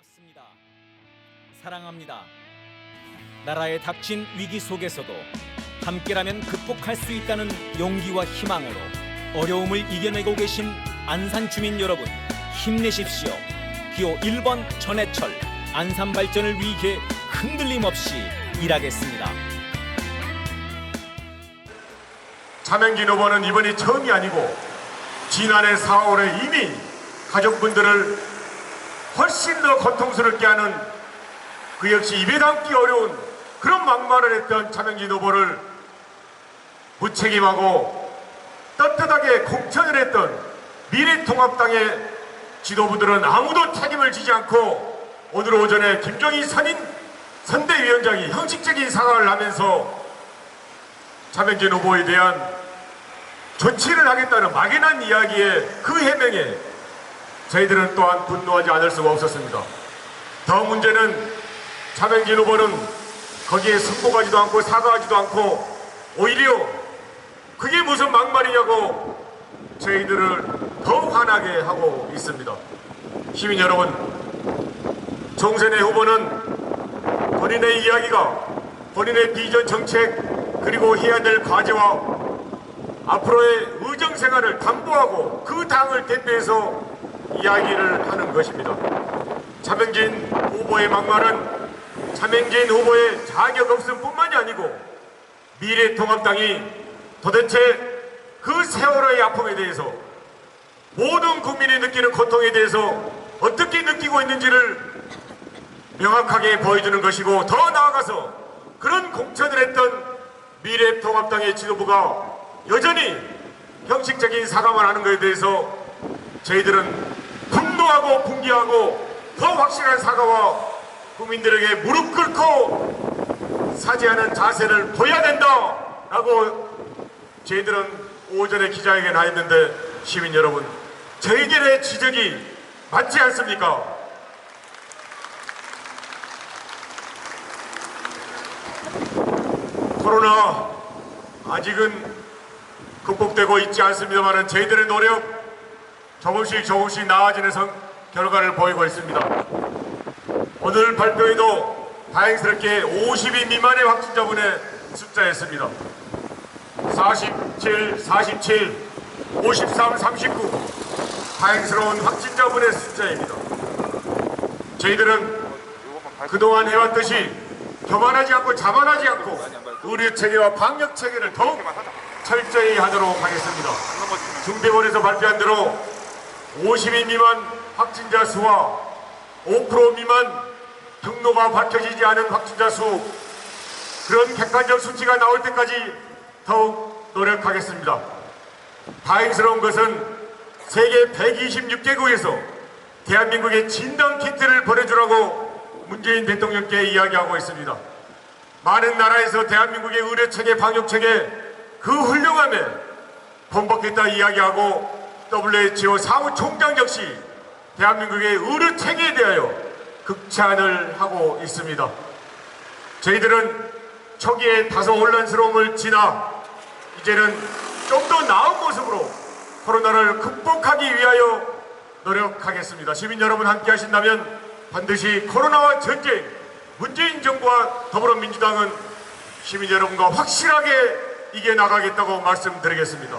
고맙습니다. 사랑합니다. 나라에 닥친 위기 속에서도 함께라면 극복할 수 있다는 용기와 희망으로 어려움을 이겨내고 계신 안산 주민 여러분 힘내십시오. 기호 1번 전해철 안산 발전을 위해 흔들림 없이 일하겠습니다. 차명진 후보는 이번이 처음이 아니고 지난해 4월에 이미 가족분들을 훨씬 더 고통스럽게 하는 그 역시 입에 담기 어려운 그런 막말을 했던 차명진 후보를 무책임하고 떳떳하게 공천을 했던 미래통합당의 지도부들은 아무도 책임을 지지 않고 오늘 오전에 김종인 선인 선대위원장이 형식적인 사과를 하면서 차명진 후보에 대한 조치를 하겠다는 막연한 이야기에 그 해명에 저희들은 또한 분노하지 않을 수가 없었습니다. 더 문제는 차명진 후보는 거기에 승복하지도 않고 사과하지도 않고 오히려 그게 무슨 막말이냐고 저희들을 더 화나게 하고 있습니다. 시민 여러분, 정선의 후보는 본인의 이야기가 본인의 비전 정책 그리고 해야 될 과제와 앞으로의 의정 생활을 담보하고 그 당을 대표해서 이야기를 하는 것입니다. 차명진 후보의 막말은 차명진 후보의 자격 없음 뿐만이 아니고 미래통합당이 도대체 그 세월호의 아픔에 대해서 모든 국민이 느끼는 고통에 대해서 어떻게 느끼고 있는지를 명확하게 보여주는 것이고 더 나아가서 그런 공천을 했던 미래통합당의 지도부가 여전히 형식적인 사과만 하는 것에 대해서 저희들은 분노하고 분개하고 더 확실한 사과와 국민들에게 무릎 꿇고 사죄하는 자세를 보여야 된다라고 저희들은 오전에 기자회견 하였는데 시민 여러분 저희들의 지적이 맞지 않습니까? 코로나 아직은 극복되고 있지 않습니다만 저희들의 노력 조금씩 조금씩 나아지는 성, 결과를 보이고 있습니다. 오늘 발표에도 다행스럽게 50인 미만의 확진자분의 숫자였습니다. 47, 47, 53, 39 다행스러운 확진자분의 숫자입니다. 저희들은 그동안 해왔듯이 교만하지 않고 자만하지 않고 의료 체계와 방역 체계를 더욱 철저히 하도록 하겠습니다. 중대본에서 발표한 대로 50인 미만 확진자 수와 5% 미만 경로가 밝혀지지 않은 확진자 수 그런 객관적 수치가 나올 때까지 더욱 노력하겠습니다. 다행스러운 것은 세계 126개국에서 대한민국의 진단 키트를 보내주라고 문재인 대통령께 이야기하고 있습니다. 많은 나라에서 대한민국의 의료체계, 방역체계 그 훌륭함에 번복했다 이야기하고 WHO 사무총장 역시 대한민국의 의료 체계에 대하여 극찬을 하고 있습니다. 저희들은 초기에 다소 혼란스러움을 지나 이제는 좀 더 나은 모습으로 코로나를 극복하기 위하여 노력하겠습니다. 시민 여러분 함께 하신다면 반드시 코로나와 전쟁, 문재인 정부와 더불어민주당은 시민 여러분과 확실하게 이겨나가겠다고 말씀드리겠습니다.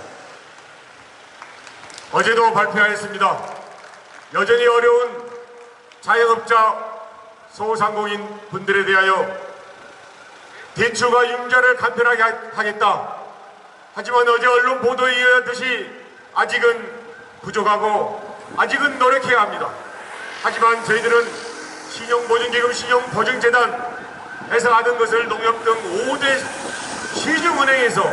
어제도 발표하였습니다. 여전히 어려운 자영업자, 소상공인 분들에 대하여 대출과 융자를 간편하게 하겠다. 하지만 어제 언론 보도에 의하듯이 아직은 부족하고 아직은 노력해야 합니다. 하지만 저희들은 신용보증기금 신용보증재단 에서 받은 것을 농협 등 5대 시중은행에서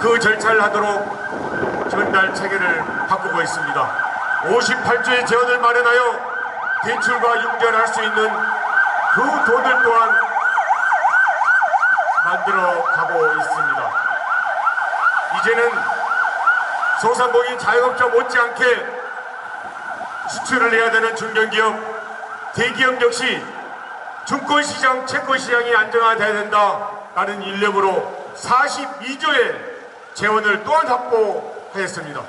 그 절차를 하도록 전달 체계를 바꾸고 있습니다. 58조의 재원을 마련하여 대출과 융자를 할수 있는 그 돈을 또한 만들어 가고 있습니다. 이제는 소상공인 자영업자 못지않게 수출을 해야 되는 중견기업, 대기업 역시 증권시장, 채권시장이 안정화돼야 된다라는 일념으로 42조의 재원을 또한 확보 하였습니다.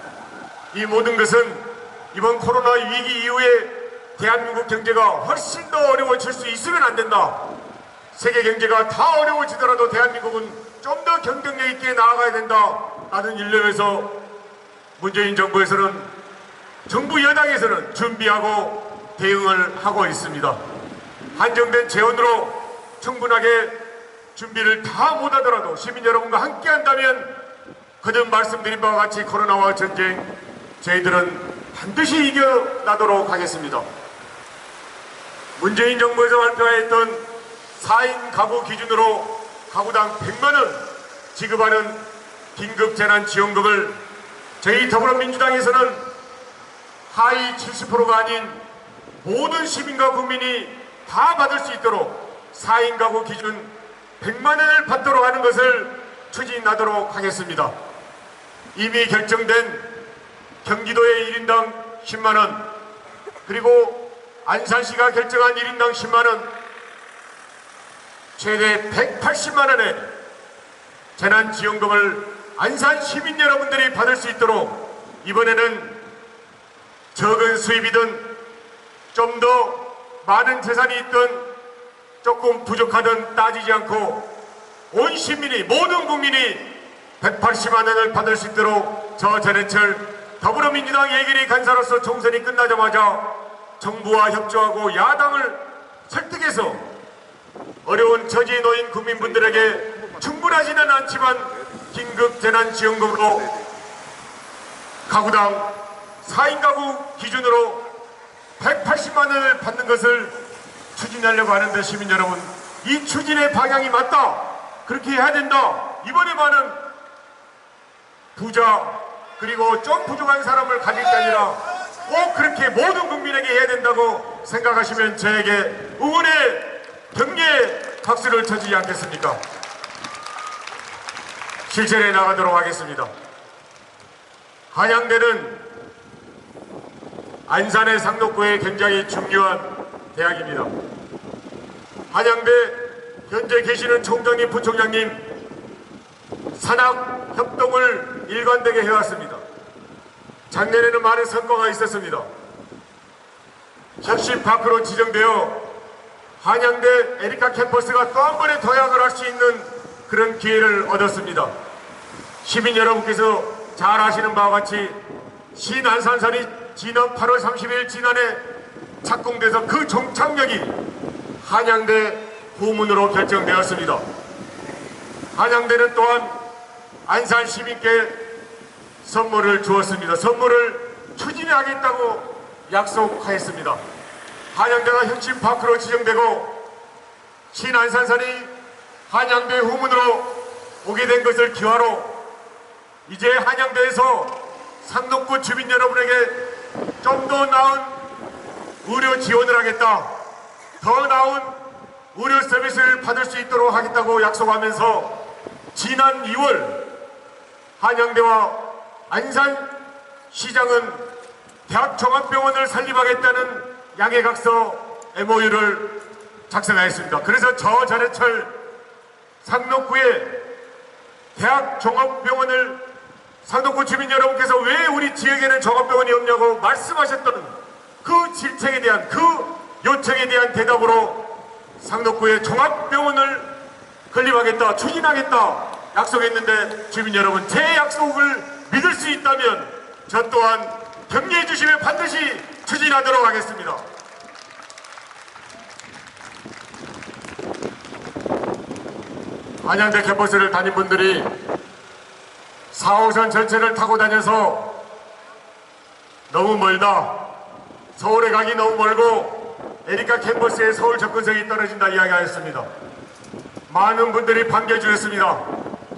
이 모든 것은 이번 코로나 위기 이후에 대한민국 경제가 훨씬 더 어려워질 수 있으면 안 된다. 세계 경제가 다 어려워지더라도 대한민국은 좀 더 경쟁력 있게 나아가야 된다. 라는 일념에서 문재인 정부에서는 정부 여당에서는 준비하고 대응을 하고 있습니다. 한정된 재원으로 충분하게 준비를 다 못하더라도 시민 여러분과 함께 한다면 거듭 말씀드린 바와 같이 코로나와 전쟁 저희들은 반드시 이겨나도록 하겠습니다. 문재인 정부에서 발표했던 4인 가구 기준으로 가구당 100만원 지급하는 긴급재난지원금을 저희 더불어민주당에서는 하위 70%가 아닌 모든 시민과 국민이 다 받을 수 있도록 4인 가구 기준 100만원을 받도록 하는 것을 추진하도록 하겠습니다. 이미 결정된 경기도의 1인당 10만원 그리고 안산시가 결정한 1인당 10만원 최대 180만원의 재난지원금을 안산 시민 여러분들이 받을 수 있도록 이번에는 적은 수입이든 좀 더 많은 재산이 있든 조금 부족하든 따지지 않고 온 시민이 모든 국민이 180만 원을 받을 수 있도록 저 전해철 더불어민주당 예결위 간사로서 총선이 끝나자마자 정부와 협조하고 야당을 설득해서 어려운 처지에 놓인 국민분들에게 충분하지는 않지만 긴급 재난지원금으로 가구당 4인 가구 기준으로 180만 원을 받는 것을 추진하려고 하는데 시민 여러분 이 추진의 방향이 맞다. 그렇게 해야 된다. 이번에 많은 부자 그리고 좀 부족한 사람을 가질 게 아니라 꼭 그렇게 모든 국민에게 해야 된다고 생각하시면 저에게 응원의 격려의 박수를 쳐주지 않겠습니까? 실천해 나가도록 하겠습니다. 한양대는 안산의 상록구에 굉장히 중요한 대학입니다. 한양대 현재 계시는 총장님, 부총장님 산학 협동을 일관되게 해왔습니다. 작년에는 많은 성과가 있었습니다. 혁신 파크로 지정되어 한양대 에리카 캠퍼스가 또 한 번의 도약을 할 수 있는 그런 기회를 얻었습니다. 시민 여러분께서 잘 아시는 바와 같이 신안산선이 지난 8월 30일 지난해 착공돼서 그 종착역이 한양대 후문으로 결정되었습니다. 한양대는 또한 안산 시민께 선물을 주었습니다. 선물을 추진하겠다고 약속하였습니다. 한양대가 혁신파크로 지정되고 신안산선이 한양대 후문으로 오게 된 것을 기화로 이제 한양대에서 상록구 주민 여러분에게 좀 더 나은 의료 지원을 하겠다. 더 나은 의료 서비스를 받을 수 있도록 하겠다고 약속하면서 지난 2월 한양대와 안산시장은 대학 종합병원을 설립하겠다는 양해각서 MOU를 작성하였습니다. 그래서 저 전해철 상록구에 대학 종합병원을 상록구 주민 여러분께서 왜 우리 지역에는 종합병원이 없냐고 말씀하셨던 그 질책에 대한 그 요청에 대한 대답으로 상록구에 종합병원을 건립하겠다 추진하겠다 약속했는데 주민 여러분 제 약속을 믿을 수 있다면 저 또한 격려해 주시면 반드시 추진하도록 하겠습니다. 한양대 캠퍼스를 다닌 분들이 4호선 전체를 타고 다녀서 너무 멀다. 서울에 가기 너무 멀고 에리카 캠퍼스의 서울 접근성이 떨어진다 이야기하였습니다. 많은 분들이 반겨주셨습니다.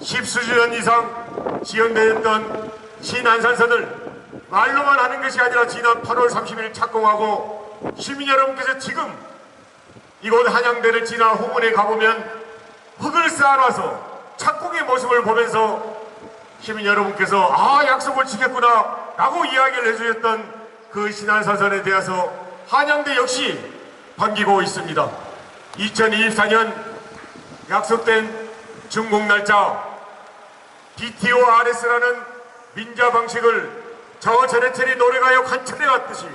10수년 이상 지연되었던 신안산선을 말로만 하는 것이 아니라 지난 8월 30일 착공하고 시민 여러분께서 지금 이곳 한양대를 지나 후문에 가보면 흙을 쌓아놔서 착공의 모습을 보면서 시민 여러분께서 아 약속을 지켰구나 라고 이야기를 해주셨던 그 신안사선에 대해서 한양대 역시 반기고 있습니다. 2024년 약속된 준공 날짜 BTO RS라는 민자 방식을 저 전해철이 노래가요 관철해 왔듯이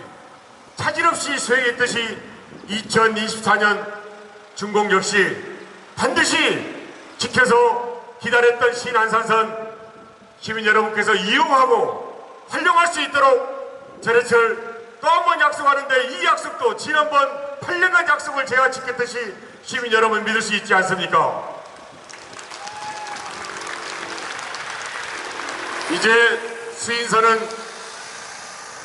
차질 없이 수행했듯이 2024년 준공 역시 반드시 지켜서 기다렸던 신안산선 시민 여러분께서 이용하고 활용할 수 있도록 전해철 또 한 번 약속하는데 이 약속도 지난번 8년간 약속을 제가 지켰듯이 시민 여러분 믿을 수 있지 않습니까? 이제 수인선은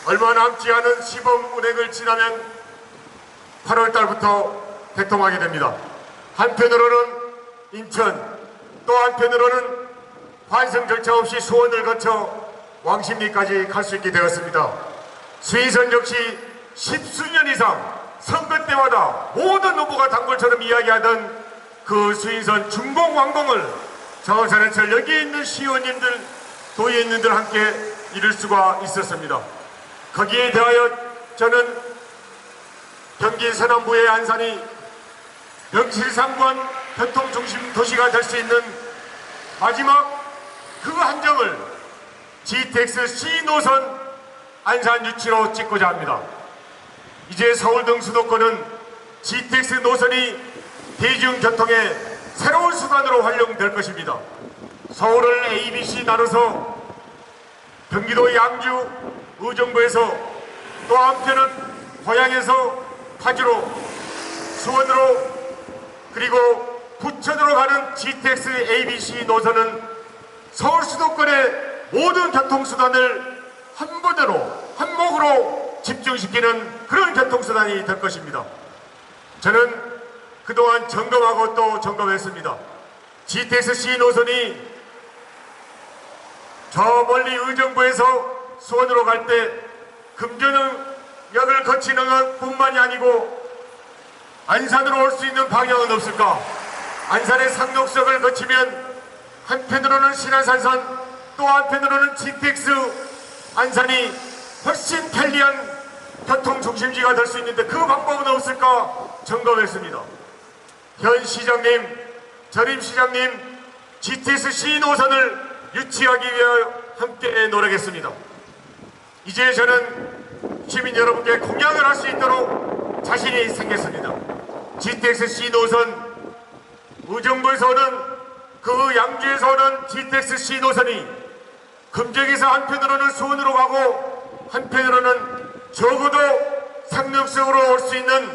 얼마 남지 않은 시범 운행을 지나면 8월 달부터 개통하게 됩니다. 한편으로는 인천, 또 한편으로는 환승 절차 없이 수원을 거쳐 왕십리까지 갈 수 있게 되었습니다. 수인선 역시 십수년 이상 선거 때마다 모든 후보가 단골처럼 이야기하던 그 수인선 저 전해철 여기 있는 시의원님들 도의원님들 함께 이룰 수가 있었습니다. 거기에 대하여 저는 경기 서남부의 안산이 명실상부한 교통중심 도시가 될 수 있는 마지막 그 한정을 GTX C 노선 안산 유치로 찍고자 합니다. 이제 서울 등 수도권은 GTX 노선이 대중교통의 새로운 수단으로 활용될 것입니다. 서울을 ABC 나눠서 경기도 양주, 의정부에서 또 한편은 고향에서 파주로, 수원으로 그리고 부천으로 가는 GTX ABC 노선은 서울 수도권의 모든 교통수단을 한 번으로, 한 목으로 집중시키는 그런 교통수단이 될 것입니다. 저는 그동안 점검하고 또 점검했습니다. GTX C 노선이 저 멀리 의정부에서 수원으로 갈 때 금전역을 거치는 것 뿐만이 아니고 안산으로 올 수 있는 방향은 없을까? 안산의 상록석을 거치면 한편으로는 신안산선 또 한편으로는 GTX 안산이 훨씬 편리한 교통 중심지가 될 수 있는데 그 방법은 없을까 점검했습니다. 현 시장님, 전임 시장님 GTX C 노선을 유치하기 위하여 함께 노력했습니다. 이제 저는 시민 여러분께 공약을 할 수 있도록 자신이 생겼습니다. GTX C 노선 의정부에서 오는 그 양주에서 오는 GTX C 노선이 금정에서 한편으로는 수원으로 가고 한편으로는 적어도 상륙성으로 올 수 있는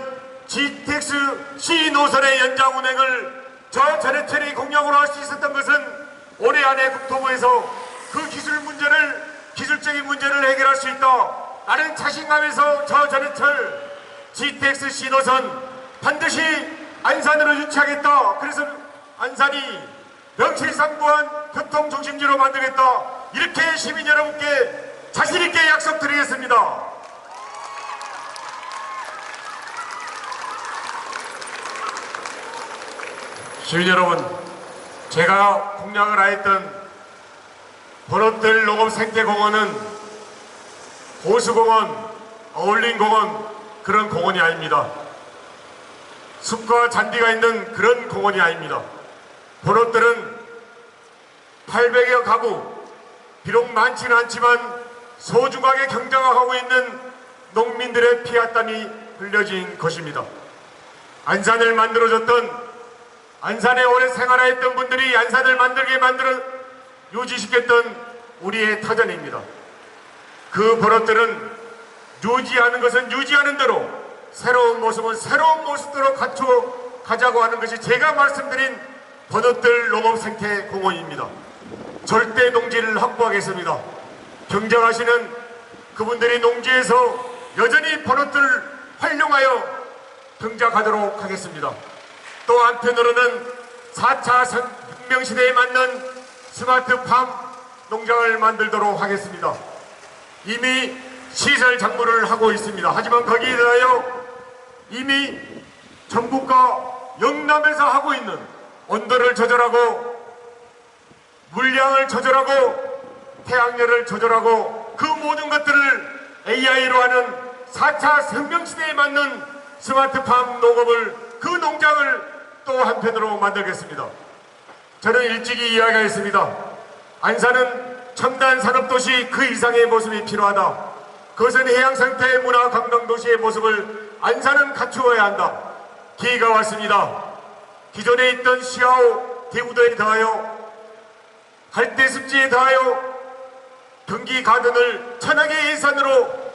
GTX C 노선의 연장 운행을 저 전해철이 공약으로 할 수 있었던 것은 올해 안에 국토부에서 그 기술 문제를 기술적인 문제를 해결할 수 있다. 라는 자신감에서 저 전해철 GTX 노선 반드시 안산으로 유치하겠다. 그래서 안산이 명실상부한 교통 중심지로 만들겠다. 이렇게 시민 여러분께 자신 있게 약속드리겠습니다. 시민 여러분, 제가 공약을 하였던 버릇들 농업 생태공원은 호수공원, 어울린공원 그런 공원이 아닙니다. 숲과 잔디가 있는 그런 공원이 아닙니다. 버릇들은 800여 가구, 비록 많지는 않지만 소중하게 경쟁하고 있는 농민들의 피와 땀이 흘려진 것입니다. 안산을 만들어줬던 안산에 오래 생활했던 분들이 안산을 만들게 만들어 유지시켰던 우리의 터전입니다. 그 버릇들은 유지하는 것은 유지하는 대로 새로운 모습은 새로운 모습대로 갖추어 가자고 하는 것이 제가 말씀드린 버릇들 농업생태 공원입니다. 절대 농지를 확보하겠습니다. 경쟁하시는 그분들이 농지에서 여전히 버릇들을 활용하여 경작하도록 하겠습니다. 또 한편으로는 4차 혁명시대에 맞는 스마트팜 농장을 만들도록 하겠습니다. 이미 시설 작물을 하고 있습니다. 하지만 거기에 대하여 이미 전북과 영남에서 하고 있는 온도를 조절하고 물량을 조절하고 태양열을 조절하고 그 모든 것들을 AI로 하는 4차 혁명시대에 맞는 스마트팜 농업을 그 농장을 또 한편으로 만들겠습니다. 저는 일찍이 이야기했습니다. 안산은 첨단 산업도시 그 이상의 모습이 필요하다. 그것은 해양 생태 문화 관광 도시의 모습을 안산은 갖추어야 한다. 기회가 왔습니다. 기존에 있던 시아오 대우도에 더하여 갈대습지에 더하여 경기 가든을 천하계 예산으로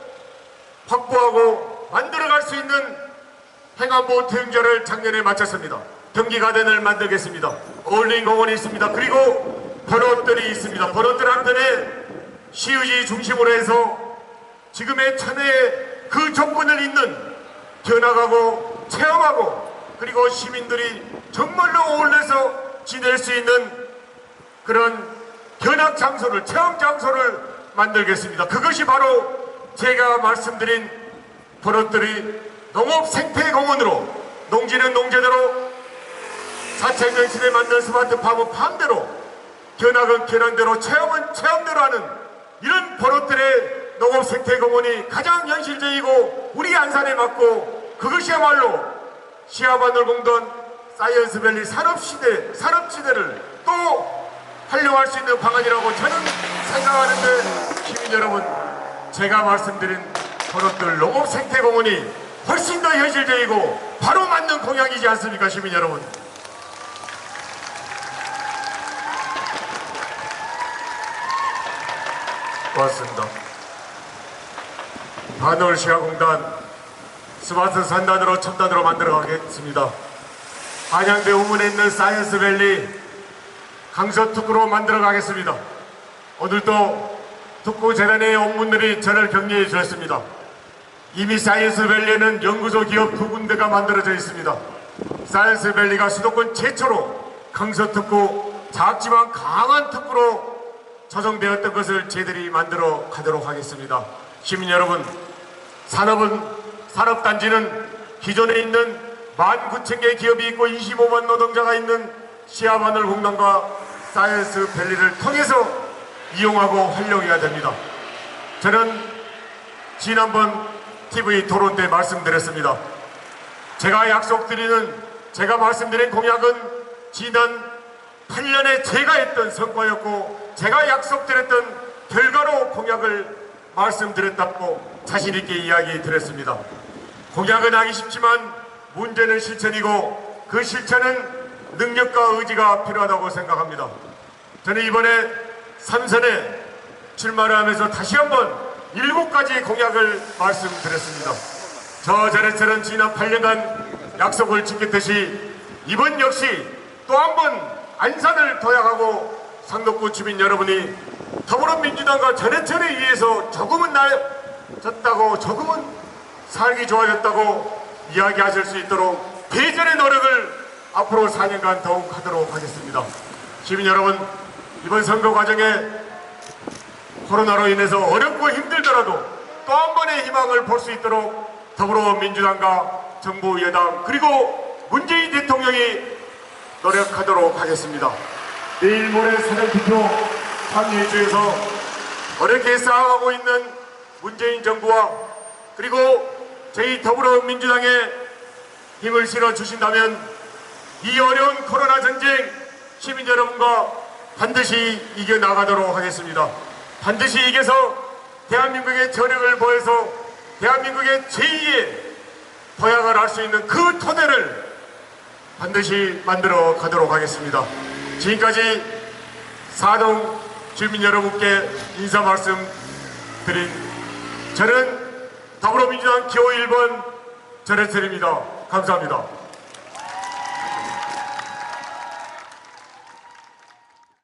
확보하고 만들어갈 수 있는 행안부 대응자를 작년에 마쳤습니다. 경기 가든을 만들겠습니다. 어울린 공원이 있습니다. 그리고 버릇들이 있습니다. 버릇들 한편에 시의지 중심으로 해서 지금의 천혜의 그 조건을 잇는 변화가고 체험하고 그리고 시민들이 정말로 어울려서 지낼 수 있는 그런 견학 장소를 체험 장소를 만들겠습니다. 그것이 바로 제가 말씀드린 버릇들이 농업 생태 공원으로 농지는 농제대로 사채전 시대 만든 스마트 팜은 팜대로 견학은 견학대로 체험은 체험대로 하는 이런 버릇들의 농업 생태 공원이 가장 현실적이고 우리 안산에 맞고 그것이야말로 시아반을 공던 사이언스밸리 산업시대 산업지대를 또 활용할 수 있는 방안이라고 저는 생각하는데 시민 여러분 제가 말씀드린 버릇들 농업 생태 공원이 훨씬 더 현실적이고 바로 맞는 공약이지 않습니까 시민 여러분 고맙습니다. 반월 시아공단 스마트 산단으로 첨단으로 만들어 가겠습니다. 한양대 우문에 있는 사이언스밸리 강서 특구로 만들어 가겠습니다. 오늘도 특구 재단의 업무들이 저를 격려해 주셨습니다. 이미 사이언스밸리에는 연구소 기업 두 군데가 만들어져 있습니다. 사이언스밸리가 수도권 최초로 강서 특구 작지만 강한 특구로 조성되었던 것을 저희들이 만들어 가도록 하겠습니다. 시민 여러분, 산업은 산업단지는 기존에 있는 19,000개 기업이 있고 25만 노동자가 있는 시아바늘 공단과 사이언스 밸리를 통해서 이용하고 활용해야 됩니다. 저는 지난번 TV 토론 때 말씀드렸습니다. 제가 약속드리는 제가 말씀드린 공약은 지난 8년에 제가 했던 성과였고 제가 약속드렸던 결과로 공약을 말씀드렸다고 자신 있게 이야기 드렸습니다. 공약은 하기 쉽지만 문제는 실천이고 그 실천은 능력과 의지가 필요하다고 생각합니다. 저는 이번에 삼선에 출마를 하면서 다시 한번 일곱 가지 공약을 말씀드렸습니다. 저 저래처럼 지난 8년간 약속을 지켰듯이 이번 역시 또 한 번 안산을 도약하고 상록구 주민 여러분이 더불어민주당과 전해천에 의해서 조금은 나아졌다고 조금은 살기 좋아졌다고 이야기하실 수 있도록 대전의 노력을 앞으로 4년간 더욱 하도록 하겠습니다. 시민 여러분 이번 선거 과정에 코로나로 인해서 어렵고 힘들더라도 또 한 번의 희망을 볼 수 있도록 더불어민주당과 정부 여당 그리고 문재인 대통령이 노력하도록 하겠습니다. 내일 모레 사전 투표 참여해주셔서 어렵게 싸워가고 있는 문재인 정부와 그리고 저희 더불어민주당에 힘을 실어 주신다면 이 어려운 코로나 전쟁 시민 여러분과 반드시 이겨 나가도록 하겠습니다. 반드시 이겨서 대한민국의 저력을 보여서 대한민국의 제2의 도약을 할 수 있는 그 토대를 반드시 만들어 가도록 하겠습니다. 지금까지 사동 주민 여러분께 인사 말씀 드린 저는 더불어민주당 기호 1번 전해철입니다. 감사합니다.